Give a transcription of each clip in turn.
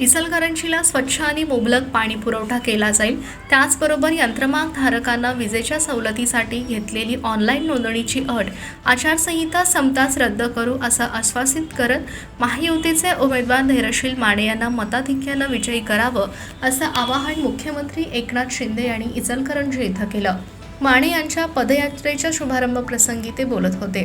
इचलकरंजीला स्वच्छ आणि मुबलक पाणी पुरवठा केला जाईल. त्याचबरोबर यंत्रमाग धारकांना विजेच्या सवलतीसाठी घेतलेली ऑनलाईन नोंदणीची अट आचारसंहिता संपताच रद्द करू असं आश्वासित करत महायुतीचे उमेदवार धैर्यशील माने यांना मताधिक्यानं विजयी करावं असं आवाहन मुख्यमंत्री एकनाथ शिंदे यांनी इचलकरंजी इथं केलं. माने यांच्या पदयात्रेच्या शुभारंभ प्रसंगी ते बोलत होते.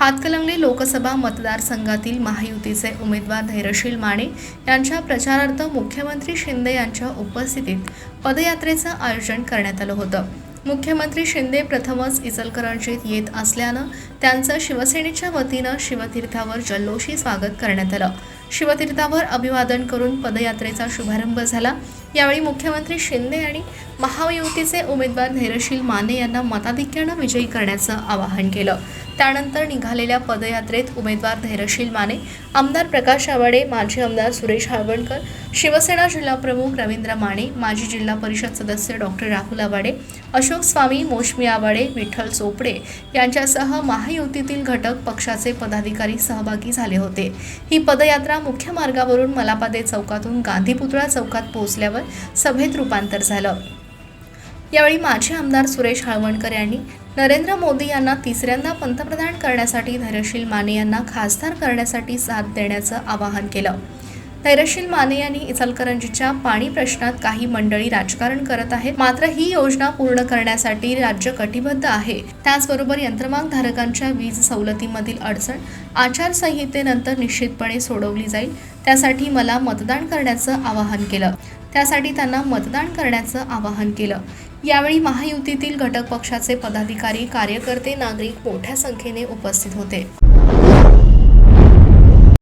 हातकलंगले लोकसभा मतदारसंघातील महायुतीचे उमेदवार धैर्यशील माने यांच्या प्रचारार्थ मुख्यमंत्री शिंदे यांच्या उपस्थितीत पदयात्रेचं आयोजन करण्यात आलं होतं. मुख्यमंत्री शिंदे प्रथमच इचलकरंजीत येत असल्यानं त्यांचं शिवसेनेच्या वतीनं शिवतीर्थावर जल्लोषी स्वागत करण्यात आलं. शिवतीर्थावर अभिवादन करून पदयात्रेचा शुभारंभ झाला. यावेळी मुख्यमंत्री शिंदे आणि महायुतीचे उमेदवार धैर्यशील माने यांना मताधिक्यानं विजयी करण्याचं आवाहन केलं. त्यानंतर निघालेल्या पदयात्रेत उमेदवार धैर्यशील माने आमदार प्रकाश आवाडे माजी आमदार सुरेश हाळवणकर शिवसेना जिल्हाप्रमुख रवींद्र माने माजी जिल्हा परिषद सदस्य डॉक्टर राहुल आवाडे अशोक स्वामी मोशमी आवाडे विठ्ठल चोपडे यांच्यासह महायुतीतील घटक पक्षाचे पदाधिकारी सहभागी झाले होते. ही पदयात्रा मुख्य मार्गावरून मलापादे चौकातून गांधीपुतळा चौकात पोहोचल्यावर सभेत रूपांतर झालं. यावेळी माजी आमदार सुरेश हळवणकर यांनी नरेंद्र मोदी यांना तिसऱ्यांदा पंतप्रधान करण्यासाठी धैर्यशील माने यांना खासदार करण्यासाठी साथ देण्याचं आवाहन केलं. धैर्यशील माने यांनी इचलकरंजीच्या पाणी प्रश्नात काही मंडळी राजकारण करत आहेत. मात्र ही योजना पूर्ण करण्यासाठी राज्य कटिबद्ध आहे. त्याचबरोबर यंत्रमाग धारकांच्या वीज सवलतीमधील अडचण आचारसंहितेनंतर निश्चितपणे सोडवली जाईल. त्यासाठी मला मतदान करण्याचं आवाहन केलं. त्यासाठी त्यांना मतदान करण्याचं आवाहन केलं. यावेळी महायुतीतील घटक पक्षाचे पदाधिकारी कार्यकर्ते नागरिक मोठ्या संख्येने उपस्थित होते.